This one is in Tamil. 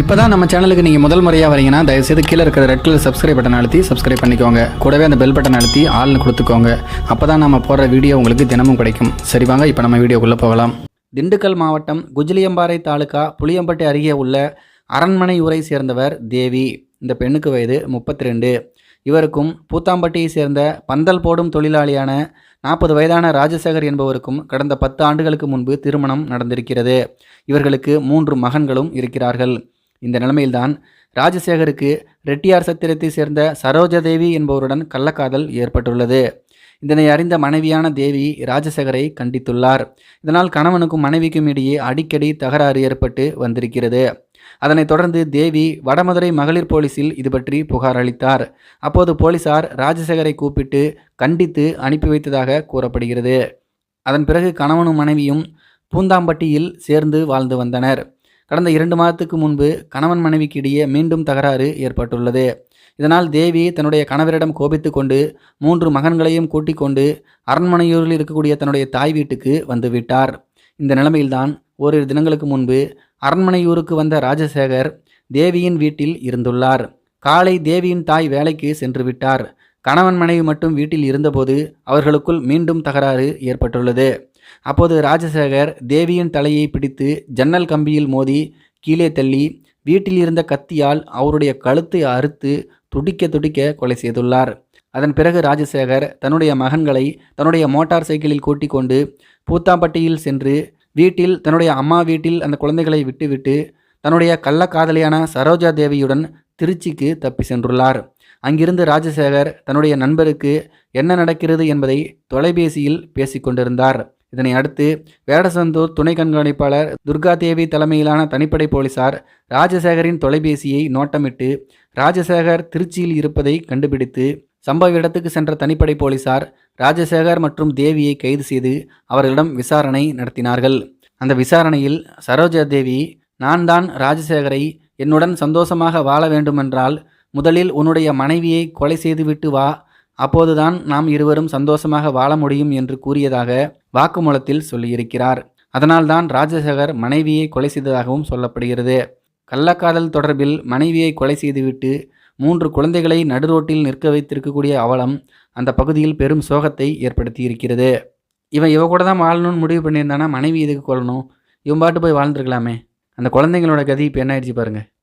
இப்போ தான் நம்ம சேனலுக்கு நீங்கள் முதல் முறையாக வரீங்கன்னா தயவுசெய்து கீழே இருக்கிற ரெட் கலர் சப்ஸ்கிரைப் பட்டன் அழுத்தி சப்ஸ்கிரைப் பண்ணிக்கோங்க. கூடவே அந்த பெல் பட்டன் அழுத்தி ஆள்னு கொடுத்துக்கோங்க. அப்போ தான் நம்ம போடுற வீடியோ உங்களுக்கு தினமும் கிடைக்கும். சரி வாங்க இப்போ நம்ம வீடியோக்குள்ளே போகலாம். திண்டுக்கல் மாவட்டம் குஜிலியம்பாறை தாலுக்கா புளியம்பட்டி அருகே உள்ள அரண்மனை ஊரை சேர்ந்தவர் தேவி. இந்த பெண்ணுக்கு வயது முப்பத்தி ரெண்டு இவருக்கும் பூத்தாம்பட்டியை சேர்ந்த பந்தல் போடும் தொழிலாளியான நாற்பது வயதான ராஜசேகர் என்பவருக்கும் கடந்த பத்து ஆண்டுகளுக்கு முன்பு திருமணம் நடந்திருக்கிறது. இவர்களுக்கு மூன்று மகன்களும் இருக்கிறார்கள். இந்த நிலைமையில்தான் ராஜசேகருக்கு ரெட்டியார் சத்திரத்தை சேர்ந்த சரோஜதேவி என்பவருடன் கள்ளக்காதல் ஏற்பட்டுள்ளது. இதனை அறிந்த மனைவியான தேவி ராஜசேகரை கண்டித்துள்ளார். இதனால் கணவனுக்கும் மனைவிக்கும் இடையே அடிக்கடி தகராறு ஏற்பட்டு வந்திருக்கிறது. அதனைத் தொடர்ந்து தேவி வடமதுரை மகளிர் போலீசில் இது பற்றி புகார் அளித்தார். அப்போது போலீசார் ராஜசேகரை கூப்பிட்டு கண்டித்து அனுப்பி வைத்ததாக கூறப்படுகிறது. அதன் பிறகு கணவனும் மனைவியும் பூந்தாம்பட்டியில் சேர்ந்து வாழ்ந்து வந்தனர். கடந்த இரண்டு மாதத்துக்கு முன்பு கணவன் மனைவிக்கு இடையே மீண்டும் தகராறு ஏற்பட்டுள்ளது. இதனால் தேவி தன்னுடைய கணவரிடம் கோபித்து கொண்டு மூன்று மகன்களையும் கூட்டிக் கொண்டு அரண்மனையூரில் இருக்கக்கூடிய தன்னுடைய தாய் வீட்டுக்கு வந்துவிட்டார் இந்த நிலைமையில்தான் ஓரிரு தினங்களுக்கு முன்பு அரண்மனையூருக்கு வந்த ராஜசேகர் தேவியின் வீட்டில் இருந்துள்ளார். காலை தேவியின் தாய் வேலைக்கு சென்று விட்டார். கணவன் மனைவி மட்டும் வீட்டில் இருந்தபோது அவர்களுக்குள் மீண்டும் தகராறு ஏற்பட்டுள்ளது. அப்போது ராஜசேகர் தேவியின் தலையை பிடித்து ஜன்னல் கம்பியில் மோதி கீழே தள்ளி வீட்டில் இருந்த கத்தியால் அவருடைய கழுத்தை அறுத்து துடிக்க துடிக்க கொலை செய்துள்ளார். அதன் பிறகு ராஜசேகர் தன்னுடைய மகன்களை தன்னுடைய மோட்டார் சைக்கிளில் கூட்டிக் கொண்டு பூத்தாம்பட்டியில் சென்று வீட்டில் தன்னுடைய அம்மா வீட்டில் அந்த குழந்தைகளை விட்டுவிட்டு தன்னுடைய கள்ளக்காதலியான சரோஜா தேவியுடன் திருச்சிக்கு தப்பி சென்றுள்ளார். அங்கிருந்து ராஜசேகர் தன்னுடைய நண்பருக்கு என்ன நடக்கிறது என்பதை தொலைபேசியில் பேசிக்கொண்டிருந்தார் இதனை அடுத்து வேடசந்தூர் துணை கண்காணிப்பாளர் துர்கா தேவி தலைமையிலான தனிப்படை போலீசார் ராஜசேகரின் தொலைபேசியை நோட்டமிட்டு ராஜசேகர் திருச்சியில் இருப்பதை கண்டுபிடித்து சம்பவ இடத்துக்கு சென்ற தனிப்படை போலீசார் ராஜசேகர் மற்றும் தேவியை கைது செய்து அவர்களிடம் விசாரணை நடத்தினார்கள். அந்த விசாரணையில் சரோஜா தேவி நான் தான் ராஜசேகரை என்னுடன் சந்தோஷமாக வாழ வேண்டுமென்றால் முதலில் உன்னுடைய மனைவியை கொலை செய்துவிட்டு வா அப்போதுதான் நாம் இருவரும் சந்தோஷமாக வாழ முடியும் என்று கூறியதாக வாக்குமூலத்தில் சொல்லியிருக்கிறார். அதனால்தான் ராஜசேகர் மனைவியை கொலை செய்ததாகவும் சொல்லப்படுகிறது. கள்ளக்காதல் தொடர்பில் மனைவியை கொலை செய்துவிட்டு மூன்று குழந்தைகளை நடுரோட்டில் நிற்க வைத்திருக்கக்கூடிய அவலம் அந்த பகுதியில் பெரும் சோகத்தை ஏற்படுத்தியிருக்கிறது. இவன் இவ கூட தான் வாழணும்னு முடிவு பண்ணியிருந்தானா? மனைவி இதுக்கு கொள்ளணும் இவன் பாட்டு போய் வாழ்ந்துருக்கலாமே. அந்த குழந்தைங்களோட கதி இப்போ என்ன ஆயிடுச்சு பாருங்கள்